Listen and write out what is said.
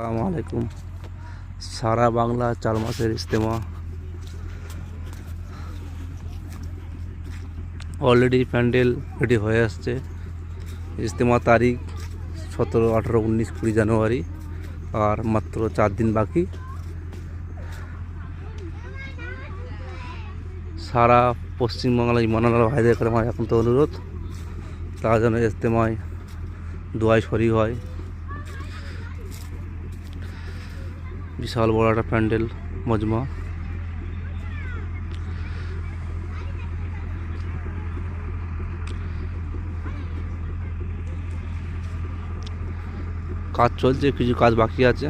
আসসালামু আলাইকুম। সারা বাংলা চার মাসের ইজতেমা। অলরেডি প্যান্ডেল রেডি হয়ে আসছে। ইজতেমা তারিখ সতেরো, আঠেরো, উনিশ, কুড়ি জানুয়ারি, আর মাত্র চার দিন বাকি। সারা পশ্চিমবাংলায় মনানার ভাইদের করে আমার এখন তো অনুরোধ। তারা যেন ইজতেমায় দোয়াই শরীর হয়। বিশাল বড় একটা প্যান্ডেল মজমা। কাজ চলছে কিছু কাজ বাকি আছে।